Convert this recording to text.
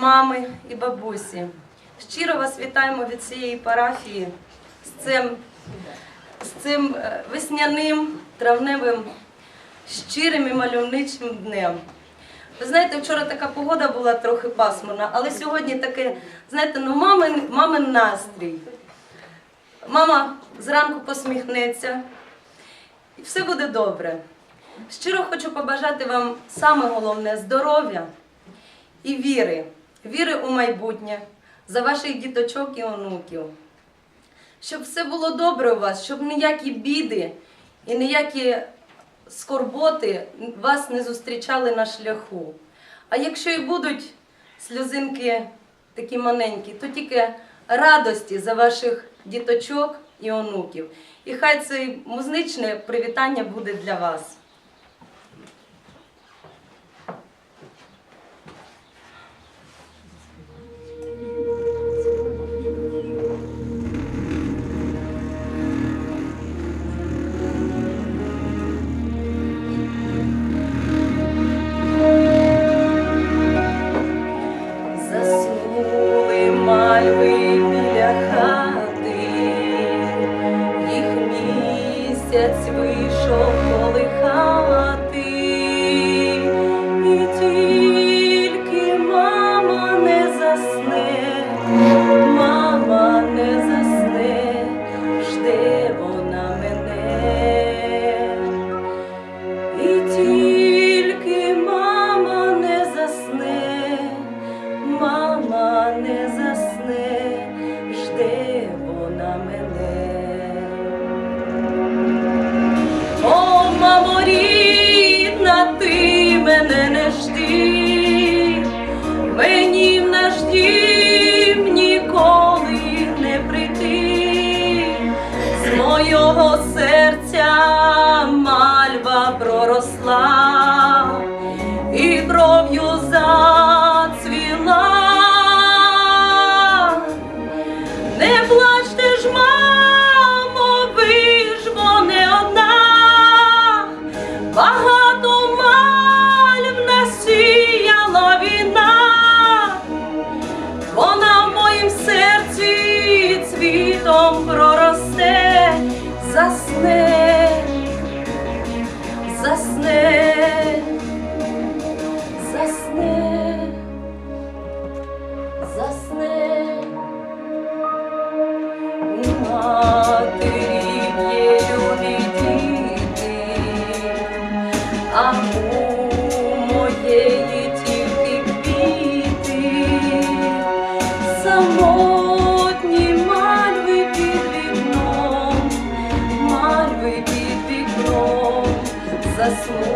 мами і бабусі. Щиро вас вітаємо від цієї парафії з цим, з цим е, весняним, травневим, щирим і мальовничим днем. Ви знаєте, вчора така погода була трохи пасмурна, але сьогодні таке, знаєте, ну мамин, мамин настрій. Мама зранку посміхнеться, і все буде добре. Щиро хочу побажати вам саме головне здоров'я і віри, віри у майбутнє за ваших діточок і онуків. Щоб все було добре у вас, щоб ніякі біди і ніякі скорботи вас не зустрічали на шляху. А якщо і будуть сльозинки такі маленькі, то тільки радості за ваших діточок і онуків. І хай це музичне привітання буде для вас. Мені в наш assim